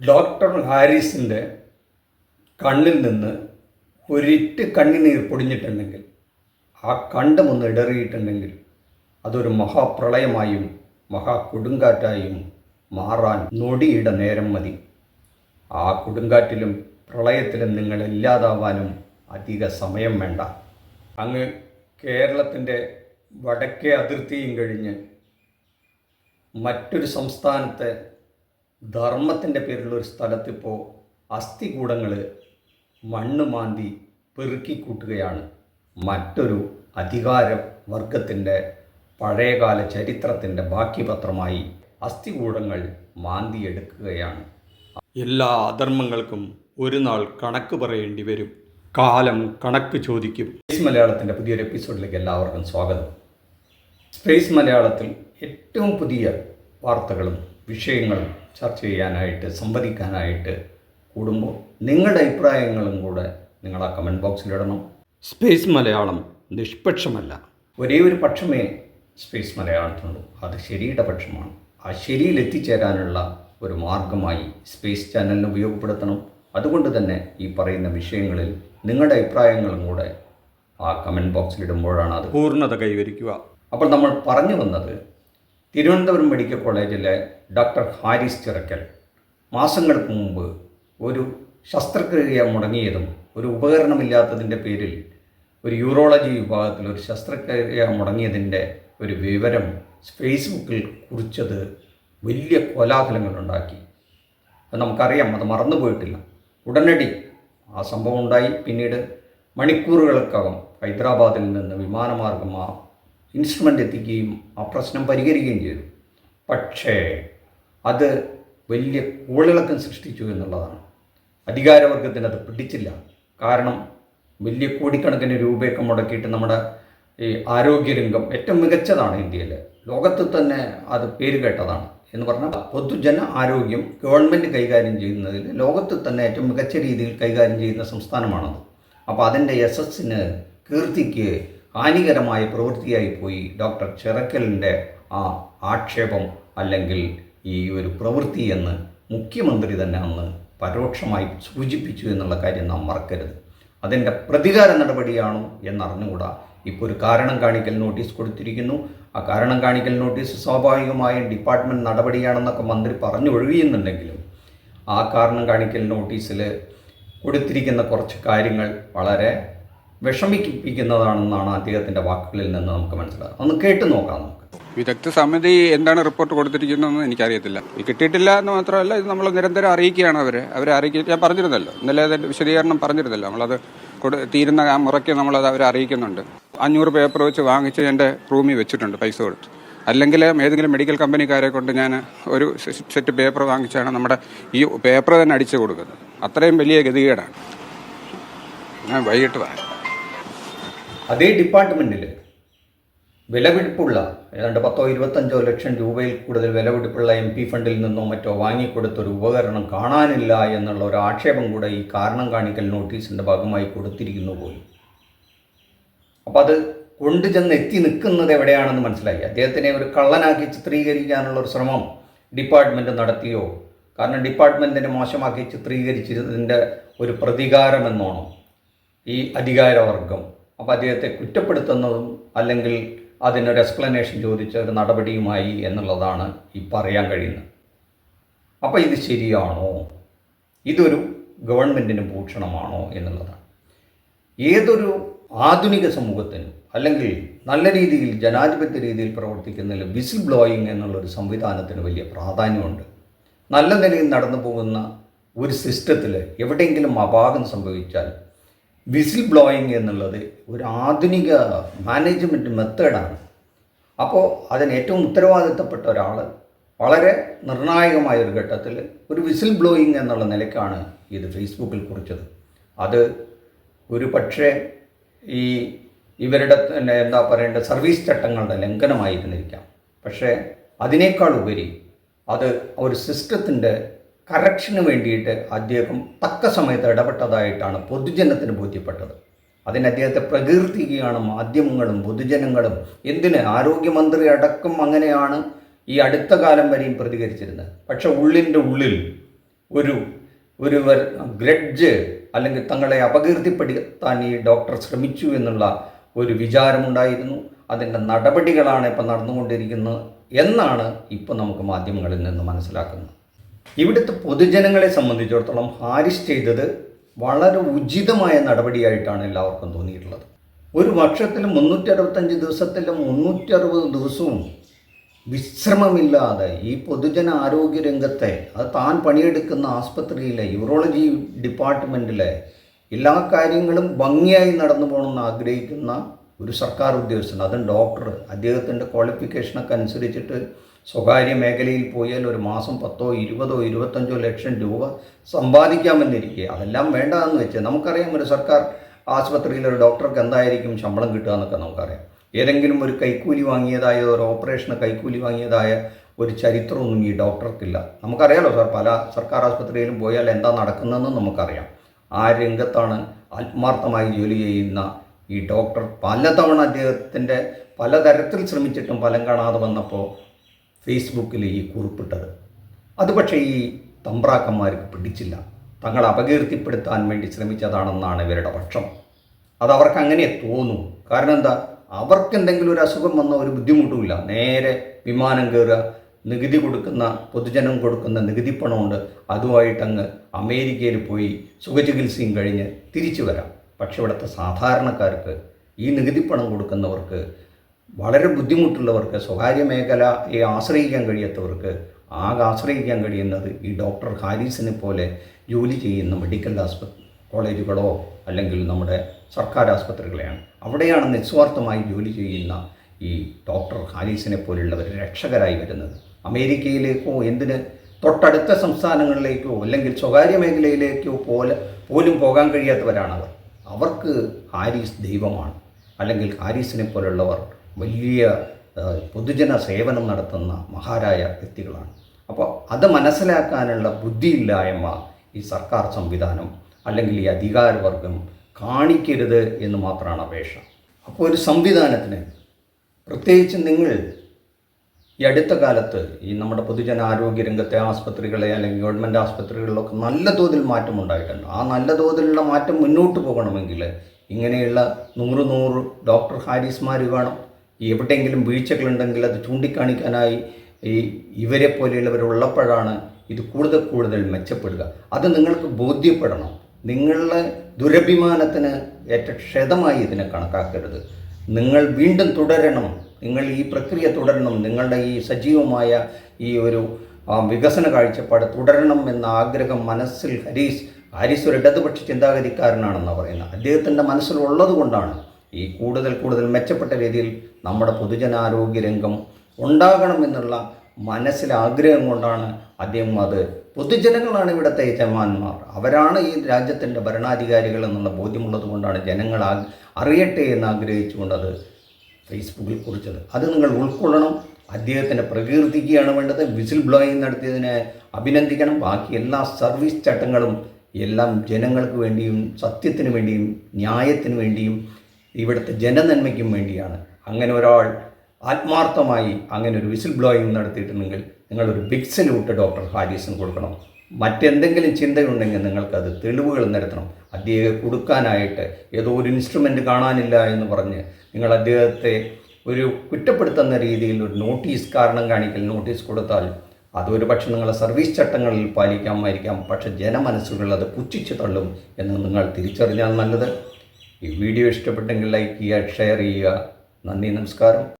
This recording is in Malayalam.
ഡോക്ടർ ഹാരിസിന്റെ കണ്ണിൽ നിന്ന് ഒരിറ്റ് കണ്ണിനീർ പൊടിഞ്ഞിട്ടുണ്ടെങ്കിൽ ആ കണ്ടമൊന്ന് ഇടറിയിട്ടുണ്ടെങ്കിൽ അതൊരു മഹാപ്രളയമായും മഹാകൊടുങ്കാറ്റായും മാറാൻ നൊടിയുടെ നേരം മതി. ആ കൊടുങ്കാറ്റിലും പ്രളയത്തിലും നിങ്ങൾ ഇല്ലാതാവാനും അധിക സമയം വേണ്ട. അങ്ങ് കേരളത്തിന്റെ വടക്കേ അതിർത്തിയും കഴിഞ്ഞ് മറ്റൊരു സംസ്ഥാനത്തെ ധർമ്മത്തിന്റെ പേരിലുള്ള ഒരു സ്ഥലത്തിപ്പോൾ അസ്ഥികൂടങ്ങൾ മണ്ണ് മാന്തി പെറുക്കിക്കൂട്ടുകയാണ് മറ്റൊരു അധികാര വർഗത്തിന്റെ പഴയകാല ചരിത്രത്തിന്റെ ബാക്കി പത്രമായി അസ്ഥികൂടങ്ങൾ മാന്തിയെടുക്കുകയാണ്. എല്ലാ അധർമ്മങ്ങൾക്കും ഒരു നാൾ കണക്ക് പറയേണ്ടി വരും. കാലം കണക്ക് ചോദിക്കും. സ്പേസ് മലയാളത്തിന്റെ പുതിയൊരു എപ്പിസോഡിലേക്ക് എല്ലാവർക്കും സ്വാഗതം. സ്പേസ് മലയാളത്തിൽ ഏറ്റവും പുതിയ വാർത്തകളും വിഷയങ്ങളും ചർച്ച ചെയ്യാനായിട്ട് സംവദിക്കാനായിട്ട് കൂടുമ്പോൾ നിങ്ങളുടെ അഭിപ്രായങ്ങളും കൂടെ നിങ്ങൾ ആ കമന്റ് ബോക്സിലിടണം സ്പേസ് മലയാളം നിഷ്പക്ഷമല്ല. ഒരേ ഒരു പക്ഷമേ സ്പേസ് മലയാളത്തിനുള്ളൂ അത് ശരിയുടെ പക്ഷമാണ് ആ ശരിയിൽ എത്തിച്ചേരാനുള്ള ഒരു മാർഗമായി സ്പേസ് ചാനലിന് ഉപയോഗപ്പെടുത്തണം. അതുകൊണ്ട് തന്നെ ഈ പറയുന്ന വിഷയങ്ങളിൽ നിങ്ങളുടെ അഭിപ്രായങ്ങളും കൂടെ ആ കമന്റ് ബോക്സിലിടുമ്പോഴാണ് അത് പൂർണത കൈവരിക്കുക. അപ്പോൾ നമ്മൾ പറഞ്ഞു വന്നത് തിരുവനന്തപുരം മെഡിക്കൽ കോളേജിലെ ഡോക്ടർ ഹാരിസ് ചിറക്കൽ മാസങ്ങൾക്ക് മുമ്പ് ഒരു ശസ്ത്രക്രിയ മുടങ്ങിയതും ഒരു ഉപകരണമില്ലാത്തതിന്റെ പേരിൽ ഒരു യൂറോളജി വിഭാഗത്തിൽ ഒരു ശസ്ത്രക്രിയ മുടങ്ങിയതിന്റെ ഒരു വിവരം ഫേസ്ബുക്കിൽ കുറിച്ചത് വലിയ കോലാഹലങ്ങളുണ്ടാക്കി. അത് നമുക്കറിയാം അത് മറന്നുപോയിട്ടില്ല ഉടനടി ആ സംഭവം ഉണ്ടായി. പിന്നീട് മണിക്കൂറുകൾക്കകം ഹൈദരാബാദിൽ നിന്ന് വിമാനമാർഗം ആ ഇൻസ്ട്രുമെന്റ് എത്തിക്കുകയും ആ പ്രശ്നം പരിഹരിക്കുകയും ചെയ്തു. പക്ഷേ അത് വലിയ കൂളിളക്കം സൃഷ്ടിച്ചു എന്നുള്ളതാണ്. അധികാരവർഗത്തിന് അത് പിടിച്ചില്ല. കാരണം വലിയ കോടിക്കണക്കിന് രൂപയൊക്കെ മുടക്കിയിട്ട് നമ്മുടെ ഈ ആരോഗ്യരംഗം ഏറ്റവും മികച്ചതാണ് ഇന്ത്യയിൽ ലോകത്ത് തന്നെ അത് പേര് കേട്ടതാണ് എന്ന് പറഞ്ഞാൽ പൊതുജന ആരോഗ്യം ഗവൺമെന്റ് കൈകാര്യം ചെയ്യുന്നതിൽ ലോകത്ത് തന്നെ ഏറ്റവും മികച്ച രീതിയിൽ കൈകാര്യം ചെയ്യുന്ന സംസ്ഥാനമാണത്. അപ്പോൾ അതിന്റെ യശസ്സിന് കീർത്തിക്ക് ഹാനികരമായ പ്രവൃത്തിയായി പോയി ഡോക്ടർ ചിറക്കലിന്റെ ആ ആക്ഷേപം അല്ലെങ്കിൽ ഈ ഒരു പ്രവൃത്തി എന്ന് മുഖ്യമന്ത്രി തന്നെ അന്ന് പരോക്ഷമായി സൂചിപ്പിച്ചു എന്നുള്ള കാര്യം നാം മറക്കരുത്. അതിന്റെ പ്രതികാര നടപടിയാണോ എന്നറിഞ്ഞുകൂടാ. ഇപ്പോൾ ഒരു കാരണം കാണിക്കൽ നോട്ടീസ് കൊടുത്തിരിക്കുന്നു. ആ കാരണം കാണിക്കൽ നോട്ടീസ് സ്വാഭാവികമായും ഡിപ്പാർട്ട്മെന്റ് നടപടിയാണെന്നൊക്കെ മന്ത്രി പറഞ്ഞു ഒഴിയുന്നുണ്ടെങ്കിലും ആ കാരണം കാണിക്കൽ നോട്ടീസിൽ കൊടുത്തിരിക്കുന്ന കുറച്ച് കാര്യങ്ങൾ വളരെ വിഷമിപ്പിക്കുന്നതാണെന്നാണ് അദ്ദേഹത്തിന്റെ വാക്കുകളിൽ നിന്ന് നമുക്ക് മനസ്സിലാകുന്നത്. ഒന്ന് കേട്ടു നോക്കാം നമുക്ക്. വിദഗ്ധ സമിതി എന്താണ് റിപ്പോർട്ട് കൊടുത്തിരിക്കുന്നതെന്ന് എനിക്കറിയത്തില്ല. കിട്ടിയിട്ടില്ല എന്ന് മാത്രമല്ല ഇത് നമ്മൾ നിരന്തരം അറിയിക്കുകയാണ് അവരെ. അവരെ അറിയിക്കുക ഞാൻ പറഞ്ഞിരുന്നല്ലോ. ഇന്നലെ അതിന്റെ വിശദീകരണം പറഞ്ഞിരുന്നല്ലോ. നമ്മളത് കൊടു തീരുന്ന ആ മുറയ്ക്ക് നമ്മളത് അവരെ അറിയിക്കുന്നുണ്ട്. അഞ്ഞൂറ് പേപ്പർ വെച്ച് വാങ്ങിച്ച് എന്റെ റൂമിൽ വെച്ചിട്ടുണ്ട് പൈസ കൊടുത്ത്. അല്ലെങ്കിൽ ഏതെങ്കിലും മെഡിക്കൽ കമ്പനിക്കാരെ കൊണ്ട് ഞാൻ ഒരു സെറ്റ് പേപ്പർ വാങ്ങിച്ചാണ് നമ്മുടെ ഈ പേപ്പർ തന്നെ അടിച്ചു കൊടുക്കുന്നത്. അത്രയും വലിയ ഗതികേടാണ്. ഞാൻ വൈകിട്ട് അതേ ഡിപ്പാർട്ട്മെന്റിൽ വിലപിടിപ്പുള്ള ഏതാണ്ട് പത്തോ ഇരുപത്തഞ്ചോ ലക്ഷം രൂപയിൽ കൂടുതൽ വിലപിടിപ്പുള്ള എം പി ഫണ്ടിൽ നിന്നോ മറ്റോ വാങ്ങിക്കൊടുത്തൊരു ഉപകരണം കാണാനില്ല എന്നുള്ള ഒരു ആക്ഷേപം കൂടെ ഈ കാരണം കാണിക്കൽ നോട്ടീസിന്റെ ഭാഗമായി കൊടുത്തിരിക്കുന്നു പോലും. അപ്പോൾ അത് കൊണ്ടുചെന്ന് എത്തി നിൽക്കുന്നത് എവിടെയാണെന്ന് മനസ്സിലായി. അദ്ദേഹത്തിനെ ഒരു കള്ളനാക്കി ചിത്രീകരിക്കാനുള്ള ഒരു ശ്രമം ഡിപ്പാർട്ട്മെന്റ് നടത്തിയോ? കാരണം ഡിപ്പാർട്ട്മെന്റിനെ മോശമാക്കി ചിത്രീകരിച്ചതിന്റെ ഒരു പ്രതികാരമെന്നോണം ഈ അധികാരവർഗം അപ്പോൾ അദ്ദേഹത്തെ കുറ്റപ്പെടുത്തുന്നതും അല്ലെങ്കിൽ അതിനൊരു എക്സ്പ്ലനേഷൻ ചോദിച്ച ഒരു നടപടിയുമായി എന്നുള്ളതാണ് ഈ പറയാൻ കഴിയുന്നത്. അപ്പോൾ ഇത് ശരിയാണോ? ഇതൊരു ഗവൺമെന്റിന് ഭൂഷണമാണോ എന്നുള്ളതാണ്. ഏതൊരു ആധുനിക സമൂഹത്തിനും അല്ലെങ്കിൽ നല്ല രീതിയിൽ ജനാധിപത്യ രീതിയിൽ പ്രവർത്തിക്കുന്നതിൽ വിസിൽ ബ്ലോയിങ് എന്നുള്ളൊരു സംവിധാനത്തിന് വലിയ പ്രാധാന്യമുണ്ട്. നല്ല നിലയിൽ നടന്നു പോകുന്ന ഒരു സിസ്റ്റത്തിൽ എവിടെയെങ്കിലും അപാകം സംഭവിച്ചാൽ വിസിൽ ബ്ലോയിങ് എന്നുള്ളത് ഒരു ആധുനിക മാനേജ്മെന്റ് മെത്തേഡാണ്. അപ്പോൾ അതിന് ഏറ്റവും ഉത്തരവാദിത്തപ്പെട്ട ഒരാൾ വളരെ നിർണായകമായ ഒരു ഘട്ടത്തിൽ ഒരു വിസിൽ ബ്ലോയിങ് എന്നുള്ള നിലയ്ക്കാണ് ഇത് ഫേസ്ബുക്കിൽ കുറിച്ചത്. അത് ഒരു പക്ഷേ ഈ ഇവരുടെ എന്താ പറയേണ്ട സർവീസ് ചട്ടങ്ങളുടെ ലംഘനമായിരുന്നിരിക്കാം. പക്ഷേ അതിനേക്കാൾ ഉപരി അത് ഒരു സിസ്റ്റത്തിന്റെ കറക്ഷന് വേണ്ടിയിട്ട് അദ്ദേഹം തക്ക സമയത്ത് ഇടപെട്ടതായിട്ടാണ് പൊതുജനത്തിന് ബോധ്യപ്പെട്ടത്. അതിന് അദ്ദേഹത്തെ പ്രകീർത്തിക്കുകയാണ് മാധ്യമങ്ങളും പൊതുജനങ്ങളും. എന്തിന്? ആരോഗ്യമന്ത്രി അടക്കം അങ്ങനെയാണ് ഈ അടുത്ത കാലം വരെയും പ്രതികരിച്ചിരുന്നത്. പക്ഷെ ഉള്ളിന്റെ ഉള്ളിൽ ഒരു ഒരു ഗ്രഡ്ജ് അല്ലെങ്കിൽ തങ്ങളെ അപകീർത്തിപ്പെടുത്താൻ ഈ ഡോക്ടർ ശ്രമിച്ചു എന്നുള്ള ഒരു വിചാരമുണ്ടായിരുന്നു. അതിന്റെ നടപടികളാണ് ഇപ്പം നടന്നുകൊണ്ടിരിക്കുന്നത് എന്നാണ് ഇപ്പോൾ നമുക്ക് മാധ്യമങ്ങളിൽ നിന്ന് മനസ്സിലാക്കുന്നത്. ഇവിടുത്തെ പൊതുജനങ്ങളെ സംബന്ധിച്ചിടത്തോളം ഹാരിസ് ചെയ്തത് വളരെ ഉചിതമായ നടപടിയായിട്ടാണ് എല്ലാവർക്കും തോന്നിയിട്ടുള്ളത്. ഒരു വർഷത്തിൽ മുന്നൂറ്റി അറുപത്തഞ്ച് ദിവസത്തിൽ മുന്നൂറ്റി അറുപത് ദിവസവും വിശ്രമമില്ലാതെ ഈ പൊതുജന ആരോഗ്യ രംഗത്തെ അത് താൻ പണിയെടുക്കുന്ന ആസ്പത്രിയിലെ യൂറോളജി ഡിപ്പാർട്ട്മെന്റിലെ എല്ലാ കാര്യങ്ങളും ഭംഗിയായി നടന്നു പോകണമെന്ന് ആഗ്രഹിക്കുന്ന ഒരു സർക്കാർ ഉദ്യോഗസ്ഥൻ അതും ഡോക്ടർ അദ്ദേഹത്തിന്റെ ക്വാളിഫിക്കേഷനൊക്കെ അനുസരിച്ചിട്ട് സ്വകാര്യ മേഖലയിൽ പോയാൽ ഒരു മാസം പത്തോ ഇരുപതോ ഇരുപത്തഞ്ചോ ലക്ഷം രൂപ സമ്പാദിക്കാമെന്നിരിക്കെ. അതെല്ലാം വേണ്ട എന്ന് വെച്ച് നമുക്കറിയാം ഒരു സർക്കാർ ആശുപത്രിയിൽ ഒരു ഡോക്ടർക്ക് എന്തായിരിക്കും ശമ്പളം കിട്ടുക എന്നൊക്കെ നമുക്കറിയാം. ഏതെങ്കിലും ഒരു കൈക്കൂലി വാങ്ങിയതായ ഒരു ഓപ്പറേഷന് കൈക്കൂലി വാങ്ങിയതായ ഒരു ചരിത്രമൊന്നും ഈ ഡോക്ടർക്കില്ല. നമുക്കറിയാലോ സാർ പല സർക്കാർ ആശുപത്രിയിലും പോയാൽ എന്താ നടക്കുന്നതെന്ന് നമുക്കറിയാം. ആ രംഗത്താണ് ആത്മാർത്ഥമായി ജോലി ചെയ്യുന്ന ഈ ഡോക്ടർ. പലതവണ അദ്ദേഹത്തിന്റെ പലതരത്തിൽ ശ്രമിച്ചിട്ടും ഫലം കാണാതെ വന്നപ്പോൾ ഫേസ്ബുക്കിൽ ഈ കുറിപ്പിട്ടത്. അത് പക്ഷേ ഈ തമ്പ്രാക്കന്മാർക്ക് പിടിച്ചില്ല. തങ്ങളെ അപകീർത്തിപ്പെടുത്താൻ വേണ്ടി ശ്രമിച്ചതാണെന്നാണ് ഇവരുടെ പക്ഷം. അത് അവർക്ക് അങ്ങനെ തോന്നും. കാരണം എന്താ? അവർക്ക് എന്തെങ്കിലും ഒരു അസുഖം വന്ന ഒരു ബുദ്ധിമുട്ടുമില്ല. നേരെ വിമാനം കയറുക നികുതി കൊടുക്കുന്ന പൊതുജനം കൊടുക്കുന്ന നികുതി പണമുണ്ട്. അതുമായിട്ടങ്ങ് അമേരിക്കയിൽ പോയി സുഖചികിത്സയും കഴിഞ്ഞ് തിരിച്ചു വരാം. പക്ഷെ ഇവിടുത്തെ സാധാരണക്കാർക്ക് ഈ നികുതി പണം കൊടുക്കുന്നവർക്ക് വളരെ ബുദ്ധിമുട്ടുള്ളവർക്ക് സ്വകാര്യ മേഖലയെ ആശ്രയിക്കാൻ കഴിയാത്തവർക്ക് ആകെ ആശ്രയിക്കാൻ കഴിയുന്നത് ഈ ഡോക്ടർ ഹാരിസിനെ പോലെ ജോലി ചെയ്യുന്ന മെഡിക്കൽ ആസ്പത്രി കോളേജുകളോ അല്ലെങ്കിൽ നമ്മുടെ സർക്കാർ ആസ്പത്രികളെയാണ്. അവിടെയാണ് നിസ്വാർത്ഥമായി ജോലി ചെയ്യുന്ന ഈ ഡോക്ടർ ഹാരിസിനെ പോലുള്ളവർ രക്ഷകരായി വരുന്നത്. അമേരിക്കയിലേക്കോ എന്തിന് തൊട്ടടുത്ത സംസ്ഥാനങ്ങളിലേക്കോ അല്ലെങ്കിൽ സ്വകാര്യ മേഖലയിലേക്കോ പോലെ പോലും പോകാൻ കഴിയാത്തവരാണവർ. അവർക്ക് ഹാരിസ് ദൈവമാണ്. അല്ലെങ്കിൽ ഹാരിസിനെ പോലുള്ളവർ വലിയ പൊതുജന സേവനം നടത്തുന്ന മഹാരായ വ്യക്തികളാണ്. അപ്പോൾ അത് മനസ്സിലാക്കാനുള്ള ബുദ്ധിയില്ലായ്മ ഈ സർക്കാർ സംവിധാനം അല്ലെങ്കിൽ ഈ അധികാരവർഗം കാണിക്കരുത് എന്ന് മാത്രമാണ് അപേക്ഷ. അപ്പോൾ ഒരു സംവിധാനത്തിന് പ്രത്യേകിച്ച് നിങ്ങൾ ഈ അടുത്ത കാലത്ത് ഈ നമ്മുടെ പൊതുജന ആരോഗ്യ രംഗത്തെ ആസ്പത്രികളെ അല്ലെങ്കിൽ ഗവൺമെന്റ് ആസ്പത്രികളിലൊക്കെ നല്ല തോതിൽ മാറ്റം ഉണ്ടായിട്ടുണ്ട്. ആ നല്ല തോതിലുള്ള മാറ്റം മുന്നോട്ട് പോകണമെങ്കിൽ ഇങ്ങനെയുള്ള നൂറ് നൂറ് ഡോക്ടർ ഹാരിസ്മാർ വേണം എവിടെയെങ്കിലും വീഴ്ചകളുണ്ടെങ്കിൽ അത് ചൂണ്ടിക്കാണിക്കാനായി ഈ ഇവരെ പോലെയുള്ളവർ ഉള്ളപ്പോഴാണ് ഇത് കൂടുതൽ കൂടുതൽ മെച്ചപ്പെടുക. അത് നിങ്ങൾക്ക് ബോധ്യപ്പെടണം. നിങ്ങളുടെ ദുരഭിമാനത്തിന് ഏറ്റ ക്ഷതമായി ഇതിനെ കണക്കാക്കരുത്. നിങ്ങൾ വീണ്ടും തുടരണം. നിങ്ങൾ ഈ പ്രക്രിയ തുടരണം. നിങ്ങളുടെ ഈ സജീവമായ ഈ ഒരു വികസന കാഴ്ചപ്പാട് തുടരണം എന്ന ആഗ്രഹം മനസ്സിൽ ഹരീസ് ഹരീസ് ഒരു ഇടതുപക്ഷ ചിന്താഗതിക്കാരനാണെന്നാണ് പറയുന്നത്. അദ്ദേഹത്തിന്റെ മനസ്സിലുള്ളത് കൊണ്ടാണ് ഈ കൂടുതൽ കൂടുതൽ മെച്ചപ്പെട്ട രീതിയിൽ നമ്മുടെ പൊതുജനാരോഗ്യ രംഗം ഉണ്ടാകണമെന്നുള്ള മനസ്സിലെ ആഗ്രഹം കൊണ്ടാണ് അദ്ദേഹം അത് പൊതുജനങ്ങളാണ് ഇവിടുത്തെ യജമാന്മാർ. അവരാണ് ഈ രാജ്യത്തിന്റെ ഭരണാധികാരികൾ എന്നുള്ള ബോധ്യമുള്ളത് കൊണ്ടാണ് ജനങ്ങൾ അറിയട്ടെ എന്ന് ആഗ്രഹിച്ചുകൊണ്ട് അത് ഫേസ്ബുക്കിൽ കുറിച്ചത്. അത് നിങ്ങൾ ഉൾക്കൊള്ളണം. അദ്ദേഹത്തിന്റെ പ്രകീർത്തിക്കുകയാണ് വേണ്ടത്. വിസിൽ ബ്ലോയിങ് നടത്തിയതിനെ അഭിനന്ദിക്കണം. ബാക്കി എല്ലാ സർവീസ് ചട്ടങ്ങളും എല്ലാം ജനങ്ങൾക്ക് വേണ്ടിയും സത്യത്തിന് വേണ്ടിയും ന്യായത്തിന് വേണ്ടിയും ഇവിടുത്തെ ജനനന്മയ്ക്കും വേണ്ടിയാണ്. അങ്ങനെ ഒരാൾ ആത്മാർത്ഥമായി അങ്ങനെ ഒരു വിസിൽ ബ്ലോയിങ് നടത്തിയിട്ടുണ്ടെങ്കിൽ നിങ്ങളൊരു ബിഗ് സല്യൂട്ട് ഡോക്ടർ ഹാരിസിന് കൊടുക്കണം. മറ്റെന്തെങ്കിലും ചിന്തയുണ്ടെങ്കിൽ നിങ്ങൾക്കത് തെളിവുകൾ നിരത്തണം. അദ്ദേഹം കൊടുക്കാനായിട്ട് ഏതോ ഒരു ഇൻസ്ട്രുമെന്റ് കാണാനില്ല എന്ന് പറഞ്ഞ് നിങ്ങൾ അദ്ദേഹത്തെ ഒരു കുറ്റപ്പെടുത്തുന്ന രീതിയിൽ ഒരു നോട്ടീസ് കാരണം കാണിക്കൽ നോട്ടീസ് കൊടുത്താൽ അതൊരു പക്ഷെ നിങ്ങളെ സർവീസ് ചട്ടങ്ങളിൽ പാലിക്കാമായിരിക്കാം. പക്ഷെ ജനമനസ്സുകൾ അത് പുച്ഛിച്ച് തള്ളും എന്ന് നിങ്ങൾ തിരിച്ചറിഞ്ഞാൽ നല്ലത്. ഈ വീഡിയോ ഇഷ്ടപ്പെട്ടെങ്കിൽ ലൈക്ക് ചെയ്യുക ഷെയർ ചെയ്യുക. നന്ദി നമസ്കാരം.